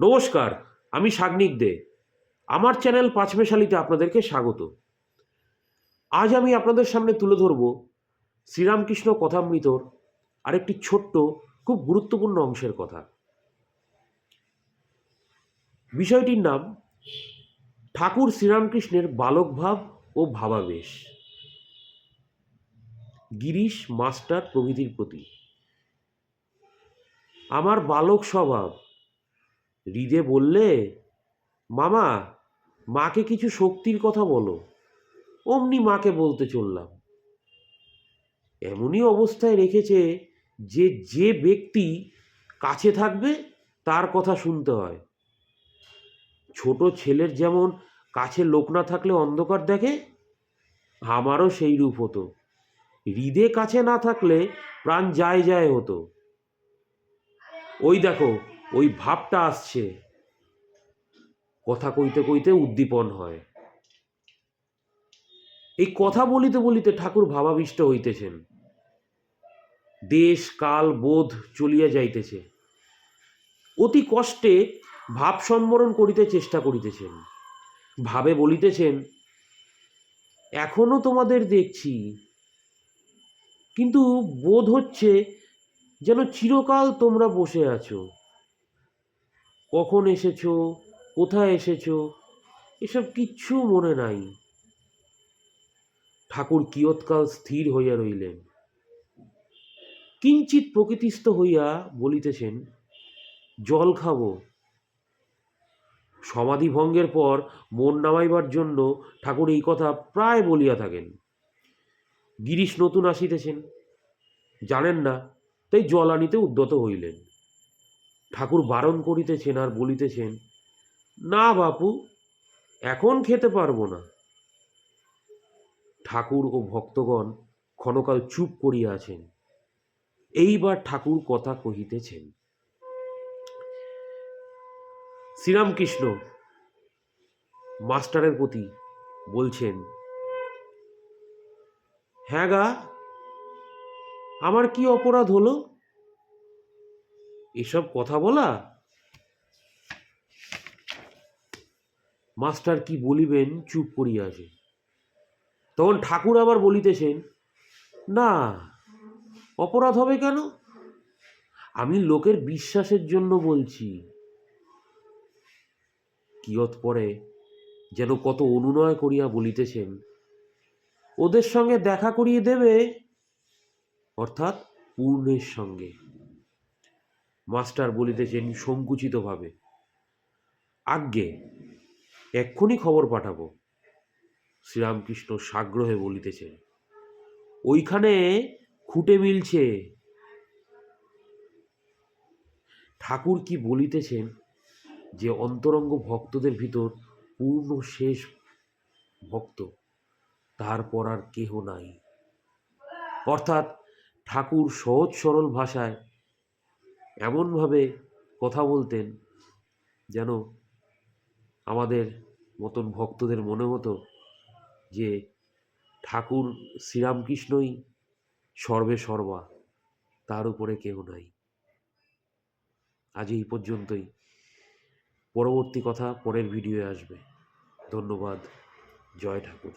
নমস্কার, আমি সাগ্নিক দে। আমার চ্যানেল পাঁচমেশালিতে আপনাদেরকে স্বাগত। আজ আমি আপনাদের সামনে তুলে ধরব শ্রীরামকৃষ্ণ কথামৃতর আরেকটি ছোট্ট, খুব গুরুত্বপূর্ণ অংশের কথা। বিষয়টির নাম, ঠাকুর শ্রীরামকৃষ্ণের বালকভাব ও ভাবাবেশ। গিরিশ মাস্টার প্রভৃতির প্রতি। আমার বালক স্বভাব হৃদে বললে, মামা, মাকে কিছু শক্তির কথা বলো। অমনি মাকে বলতে চললাম, এমনই অবস্থায় রেখেছে যে যে ব্যক্তি কাছে থাকবে, তার কথা শুনতে হয়। ছোট ছেলের যেমন কাছে লোক না থাকলে অন্ধকার দেখে, আমারও সেই রূপ হতো। হৃদে কাছে না থাকলে প্রাণ যায় যায় হতো। ওই দেখো ওই ভাবটা আসছে। কথা কইতে কইতে উদ্দীপন হয়। এই কথা বলিতে বলিতে ঠাকুর ভাবাবিষ্ট হইতেছেন। দেশ, কাল, বোধ চলিয়া যাইতেছে। অতি কষ্টে ভাব সম্বরণ করিতে চেষ্টা করিতেছেন। ভাবে বলিতেছেন, এখনও তোমাদের দেখছি। কিন্তু বোধ হচ্ছে যেন চিরকাল তোমরা বসে আছো। কখন এসেছ? কোথায় এসেছ? এসব কিচ্ছু মনে নাই। ঠাকুর কিয়ৎকাল স্থির হইয়া রইলেন। কিঞ্চিত প্রকৃতিস্থ হইয়া বলিতেছেন, জল খাব। সমাধি ভঙ্গের পর মন নামাইবার জন্য ঠাকুর এই কথা প্রায় বলিয়া থাকেন। গিরিশ নতুন আসিতেছেন। জানেন না, তাই জল আনিতে উদ্যত হইলেন। ঠাকুর বারণ করিতেছেন আর বলিতেছেন, না বাপু, এখন খেতে পারব না। ঠাকুর ও ভক্তগণ ক্ষণকাল চুপ করিয়া আছেন। এইবার ঠাকুর কথা কহিতেছেন, শ্রীরামকৃষ্ণ, মাস্টারের প্রতি বলছেন হ্যাঁ গা, আমার কি অপরাধ হলো? এসব কথা বলা? মাস্টার কি বলিবেন, চুপ করিয়া আছে। তখন ঠাকুর আবার বলিতেছেন, না, অপরাধ হবে কেন? আমি লোকের বিশ্বাসের জন্য বলছি, কিয়ৎ পরে যেন কত অনুনয় করিয়া বলিতেছেন, ওদের সঙ্গে দেখা করিয়ে দেবে, অর্থাৎ পূর্ণের সঙ্গে। মাস্টার বলিতেছেন সংকুচিতভাবে। আজ্ঞে, এক্ষুনি খবর পাঠাবো। শ্রীরামকৃষ্ণ সাগ্রহে বলিতেছেন, ওইখানে খুঁটে মিলছে। ঠাকুর কি বলিতেছেন যে অন্তরঙ্গ ভক্তদের ভিতর পূর্ণ শেষ ভক্ত তারপর আর কেহ নাই। অর্থাৎ ঠাকুর সহজ সরল ভাষায় এমনভাবে কথা বলতেন যেন আমাদের মতন ভক্তদের মনে হতো যে ঠাকুর শ্রীরামকৃষ্ণই সর্বে সর্বা, তার উপরে কেউ নাই। আজ এই পর্যন্তই। পরবর্তী কথা পরের ভিডিওয়ে আসবে। ধন্যবাদ। জয় ঠাকুর।